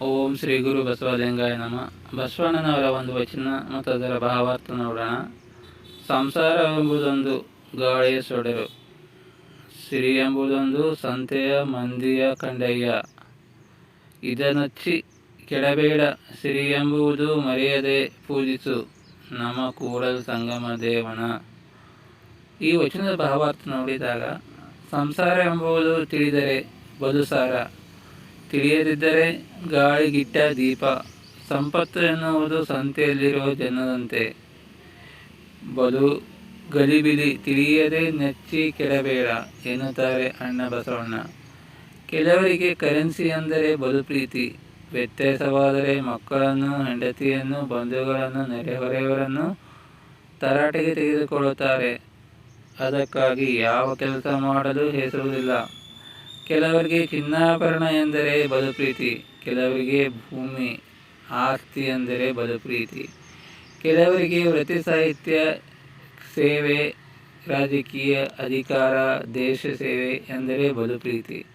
ಓಂ ಶ್ರೀ ಗುರು ಬಸವಲಿಂಗಾಯ ನಮ. ಬಸವಣ್ಣನವರ ಒಂದು ವಚನ ಮತ್ತು ಅದರ ಭಾವಾರ್ಥ ನೋಡೋಣ. ಸಂಸಾರ ಎಂಬುದೊಂದು ಗಾಳಿಯ ಸೊಡರು. ಸಿರಿ ಎಂಬುದೊಂದು ಸಂತೆಯ ಮಂದಿಯ ಕಂಡಯ್ಯ. ಇದನ್ನಚ್ಚಿ ಕೆಡಬೇಡ. ಸಿರಿ ಎಂಬುವುದು ಮರೆಯದೆ ಪೂಜಿಸು. ನಮ್ಮ ಕೂಡಲು ಸಂಗಮ ದೇವನ. ಈ ವಚನದ ಭಾವಾರ್ಥ ನೋಡಿದಾಗ, ಸಂಸಾರ ಎಂಬುದು ತಿಳಿದರೆ ಬದುಸಾರ. ತಿಳಿಯದಿದ್ದರೆ ಗಾಳಿಗಿಟ್ಟ ದೀಪ, ಸಂಪತ್ತು ಎನ್ನುವುದು ಸಂತೆಯಲ್ಲಿರುವ ಜನರಂತೆ ಬದು ಗಲಿಬಿಲಿ ತಿಳಿಯದೆ ನೆಚ್ಚಿ ಕೆಡಬೇಡ ಎನ್ನುತ್ತಾರೆ ಅಣ್ಣ ಬಸವಣ್ಣ. ಕೆಲವರಿಗೆ ಕರೆನ್ಸಿ ಅಂದರೆ ಬದು ಪ್ರೀತಿ, ವ್ಯತ್ಯಾಸವಾದರೆ ಮಕ್ಕಳನ್ನು, ಹೆಂಡತಿಯನ್ನು, ಬಂಧುಗಳನ್ನು, ನೆರೆಹೊರೆಯವರನ್ನು ತರಾಟೆಗೆ ತೆಗೆದುಕೊಳ್ಳುತ್ತಾರೆ. ಅದಕ್ಕಾಗಿ ಯಾವ ಕೆಲಸ ಮಾಡಲು ಹೆಸರುವುದಿಲ್ಲ. ಕೆಲವರಿಗೆ ಚಿನ್ನಾಭರಣ ಎಂದರೆ ಬದುಪ್ರೀತಿ ಕೆಲವರಿಗೆ ಭೂಮಿ ಆಸ್ತಿ ಎಂದರೆ ಬದುಪ್ರೀತಿ ಕೆಲವರಿಗೆ ವೃತ್ತಿ ಸಾಹಿತ್ಯ ಸೇವೆ, ರಾಜಕೀಯ ಅಧಿಕಾರ, ದೇಶ ಸೇವೆ ಎಂದರೆ ಬದುಪ್ರೀತಿ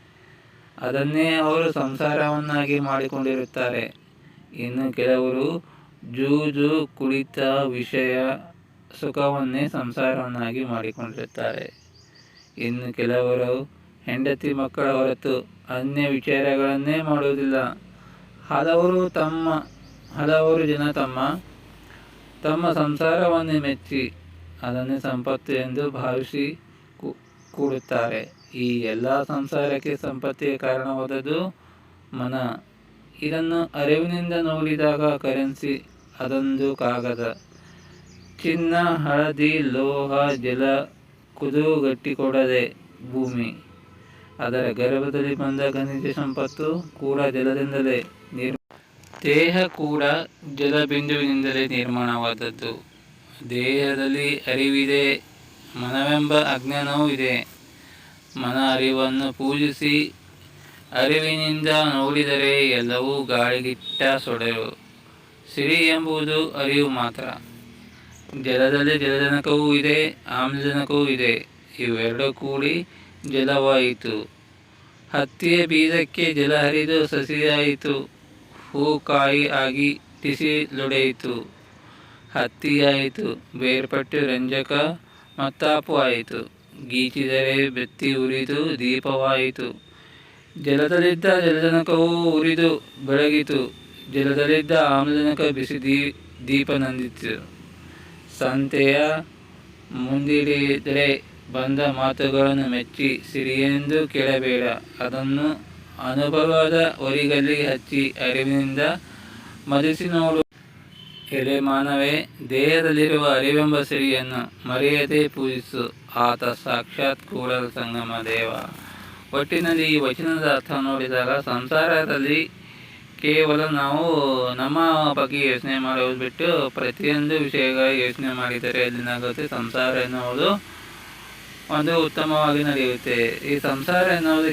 ಅದನ್ನೇ ಅವರು ಸಂಸಾರವನ್ನಾಗಿ ಮಾಡಿಕೊಂಡಿರುತ್ತಾರೆ. ಇನ್ನು ಕೆಲವರು ಜೂಜು, ಕುಳಿತ, ವಿಷಯ, ಸುಖವನ್ನೇ ಸಂಸಾರವನ್ನಾಗಿ ಮಾಡಿಕೊಂಡಿರುತ್ತಾರೆ. ಇನ್ನು ಕೆಲವರು ಹೆಂಡತಿ ಮಕ್ಕಳ ಹೊರತು ಅನ್ಯ ವಿಚಾರಗಳನ್ನೇ ಮಾಡುವುದಿಲ್ಲ. ಹಲವರು ತಮ್ಮ, ಹಲವರು ಜನ ತಮ್ಮ ತಮ್ಮ ಸಂಸಾರವನ್ನೇ ಮೆಚ್ಚಿ ಅದನ್ನೇ ಸಂಪತ್ತು ಎಂದು ಭಾವಿಸಿ ಕೂಡುತ್ತಾರೆ. ಈ ಎಲ್ಲ ಸಂಸಾರಕ್ಕೆ ಸಂಪತ್ತಿಗೆ ಕಾರಣವಾದದ್ದು ಮನ. ಇದನ್ನು ಅರಿವಿನಿಂದ ನೋಡಿದಾಗ ಕರೆನ್ಸಿ ಅದೊಂದು ಕಾಗದ. ಚಿನ್ನ, ಹಳದಿ, ಲೋಹ, ಜಲ ಕುದುಗಟ್ಟಿಕೊಡದೆ ಭೂಮಿ. ಅದರ ಗರ್ಭದಲ್ಲಿ ಬಂದ ಖನಿಜ ಸಂಪತ್ತು ಕೂಡ ಜಲದಿಂದಲೇ ನಿರ್ ದೇಹ ಕೂಡ ಜಲಬಿಂದುವಿನಿಂದಲೇ ನಿರ್ಮಾಣವಾದದ್ದು. ದೇಹದಲ್ಲಿ ಅರಿವಿದೆ, ಮನವೆಂಬ ಅಜ್ಞಾನವೂ ಇದೆ. ಮನ ಅರಿವನ್ನು ಪೂಜಿಸಿ ಅರಿವಿನಿಂದ ನೋಡಿದರೆ ಎಲ್ಲವೂ ಗಾಳಿಗಿಟ್ಟ ಸೊಡರು ಸಿರಿ ಎಂಬುದು ಅರಿವು ಮಾತ್ರ. ಜಲದಲ್ಲಿ ಜಲಜನಕವೂ ಇದೆ, ಆಮ್ಲಜನಕವೂ ಇದೆ. ಇವೆರಡೂ ಕೂಡಿ ಜಲವಾಯಿತು. ಹತ್ತಿಯ ಬೀಜಕ್ಕೆ ಜಲ ಹರಿದು ಸಸಿಯಾಯಿತು. ಹೂ ಕಾಯಿ ಆಗಿ ತಿಸಿಲುಡೆಯಿತು ಹತ್ತಿಯಾಯಿತು. ಬೇರ್ಪಟ್ಟು ರಂಜಕ ಮತ್ತಾಪು ಆಯಿತು ಗೀಚಿದರೆ ಬೆತ್ತಿ ಉರಿದು ದೀಪವಾಯಿತು. ಜಲದಲ್ಲಿದ್ದ ಜಲಜನಕವು ಉರಿದು ಬೆಳಗಿತು. ಜಲದಲ್ಲಿದ್ದ ಆಮ್ಲಜನಕ ಬಿಸಿ ದೀ, ದೀಪ ನಂದಿತು. ಸಂತೆಯ ಮುಂದಿಡಿದರೆ ಬಂದ ಮಾತುಗಳನ್ನು ಮೆಚ್ಚಿ ಸಿರಿಯೆಂದು ಕೇಳಬೇಡ. ಅದನ್ನು ಅನುಭವದ ಒರಿಗಲ್ಲಿ ಹಚ್ಚಿ ಅರಿವಿನಿಂದ ಮದಿಸಿ ನೋಡು ಎಲೆ ಮಾನವೇ, ದೇಹದಲ್ಲಿರುವ ಅರಿವೆಂಬ ಸಿರಿಯನ್ನು ಮರೆಯದೆ ಪೂಜಿಸು. ಆತ ಸಾಕ್ಷಾತ್ ಕೂಡಲ ಸಂಗಮ ದೇವ. ಒಟ್ಟಿನಲ್ಲಿ ಈ ವಚನದ ಅರ್ಥ ನೋಡಿದಾಗ ಸಂಸಾರದಲ್ಲಿ ಕೇವಲ ನಾವು ನಮ್ಮ ಬಗ್ಗೆ ಯೋಚನೆ ಮಾಡೋದು ಬಿಟ್ಟು ಪ್ರತಿಯೊಂದು ವಿಷಯಗಳ ಯೋಚನೆ ಮಾಡಿದರೆ ಅಲ್ಲಿನಾಗುತ್ತೆ ಸಂಸಾರ ಎನ್ನುವುದು ಒಂದು ಉತ್ತಮವಾಗಿ ನಡೆಯುತ್ತೆ. ಈ ಸಂಸಾರ ಎನ್ನುವುದು